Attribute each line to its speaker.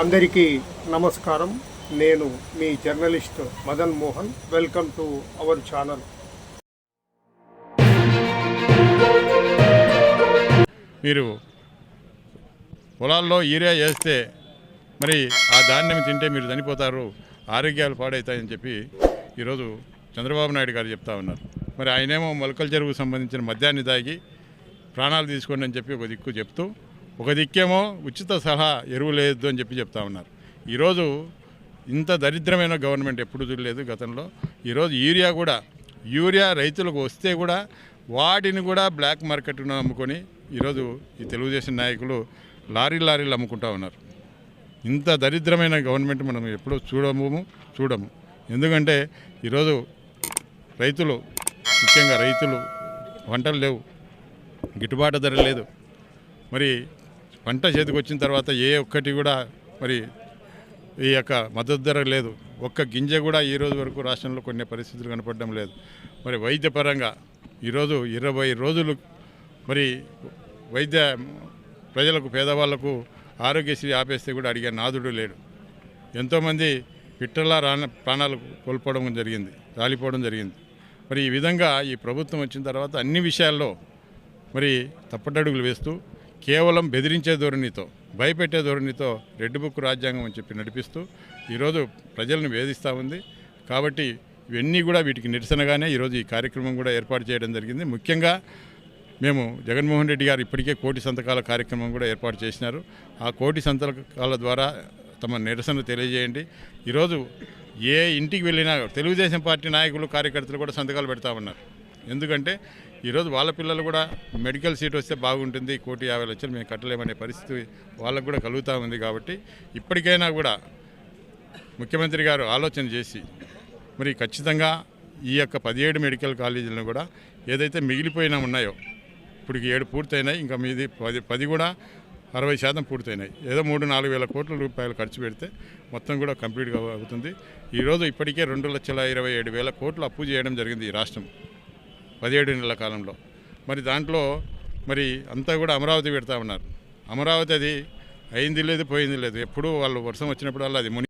Speaker 1: అందరికీ నమస్కారం. నేను మీ journalist Madan Mohan. Welcome to our channel.
Speaker 2: మీరు పొలాల్లో యూరియా వేస్తే మరి ఆ ధాన్యం తింటే మీరు చనిపోతారు ఆరోగ్యాలు పాడవుతాయని చెప్పి ఈరోజు చంద్రబాబు నాయుడు గారు చెప్తా ఉన్నారు. మరి ఆయనేమో మొలకల చెరువుకు సంబంధించిన మద్యాన్ని తాగి ప్రాణాలు తీసుకోండి అని చెప్పి ఒక దిక్కు చెప్తూ ఒక దిక్కేమో ఉచిత సలహా ఎరువు లేదు అని చెప్పి చెప్తా ఉన్నారు. ఈరోజు ఇంత దరిద్రమైన గవర్నమెంట్ ఎప్పుడు చూడలేదు గతంలో. ఈరోజు యూరియా కూడా యూరియా రైతులకు వస్తే కూడా వాటిని కూడా బ్లాక్ మార్కెట్ను అమ్ముకొని ఈరోజు ఈ తెలుగుదేశం నాయకులు లారీ లారీలు అమ్ముకుంటా ఉన్నారు. ఇంత దరిద్రమైన గవర్నమెంట్ మనం ఎప్పుడూ చూడము చూడము. ఎందుకంటే ఈరోజు రైతులు ముఖ్యంగా రైతులు వంటలు లేవు. గిట్టుబాటు ధర లేదు. మరి పంట చేతికి వచ్చిన తర్వాత ఏ ఒక్కటి కూడా మరి ఈ యొక్క మద్దతు ధర లేదు. ఒక్క గింజ కూడా ఈ రోజు వరకు రాష్ట్రంలో కొన్ని పరిస్థితులు కనపడడం లేదు. మరి వైద్యపరంగా ఈరోజు ఇరవై రోజులు మరి వైద్య ప్రజలకు పేదవాళ్ళకు ఆరోగ్యశ్రీ ఆపేస్తే కూడా అడిగే నాదుడు లేడు. ఎంతోమంది పిట్టలా రాన ప్రాణాలు కోల్పోవడం జరిగింది రాలిపోవడం జరిగింది. మరి ఈ విధంగా ఈ ప్రభుత్వం వచ్చిన తర్వాత అన్ని విషయాల్లో మరి తప్పటడుగులు వేస్తూ కేవలం బెదిరించే ధోరణితో భయపెట్టే ధోరణితో రెడ్ బుక్ రాజ్యాంగం అని చెప్పి నడిపిస్తూ ఈరోజు ప్రజలను వేధిస్తూ ఉంది. కాబట్టి ఇవన్నీ కూడా వీటికి నిరసనగానే ఈరోజు ఈ కార్యక్రమం కూడా ఏర్పాటు చేయడం జరిగింది. ముఖ్యంగా మేము జగన్మోహన్ రెడ్డి గారు ఇప్పటికే కోటి సంతకాల కార్యక్రమం కూడా ఏర్పాటు చేసినారు. ఆ కోటి సంతకాల ద్వారా తమ నిరసన తెలియజేయండి. ఈరోజు ఏ ఇంటికి వెళ్ళినా తెలుగుదేశం పార్టీ నాయకులు కార్యకర్తలు కూడా సంతకాలు పెడతా ఉన్నారు. ఎందుకంటే ఈరోజు వాళ్ళ పిల్లలు కూడా మెడికల్ సీట్ వస్తే బాగుంటుంది కోటి యాభై లక్షలు మేము కట్టలేమనే పరిస్థితి వాళ్ళకు కూడా కలుగుతూ ఉంది కాబట్టి ఇప్పటికైనా కూడా ముఖ్యమంత్రి గారు ఆలోచన చేసి మరి ఖచ్చితంగా ఈ యొక్క పదిహేడు మెడికల్ కాలేజీలను కూడా ఏదైతే మిగిలిపోయినా ఉన్నాయో ఇప్పుడు ఏడు పూర్తయినాయి ఇంకా మీది పది పది కూడా అరవై శాతం పూర్తయినాయి. ఏదో మూడు నాలుగు వేల కోట్ల రూపాయలు ఖర్చు పెడితే మొత్తం కూడా కంప్లీట్గా అవుతుంది. ఈరోజు ఇప్పటికే రెండు లక్షల ఇరవై ఏడు వేల కోట్లు అప్పు చేయడం జరిగింది ఈ రాష్ట్రం. పదిహేడు నెలల కాలంలో. మరి దాంట్లో మరి అంతా కూడా అమరావతి పెడతా ఉన్నారు. అమరావతి అది అయింది లేదు పోయింది లేదు. ఎప్పుడు వాళ్ళు వర్షం వచ్చినప్పుడు అది ముని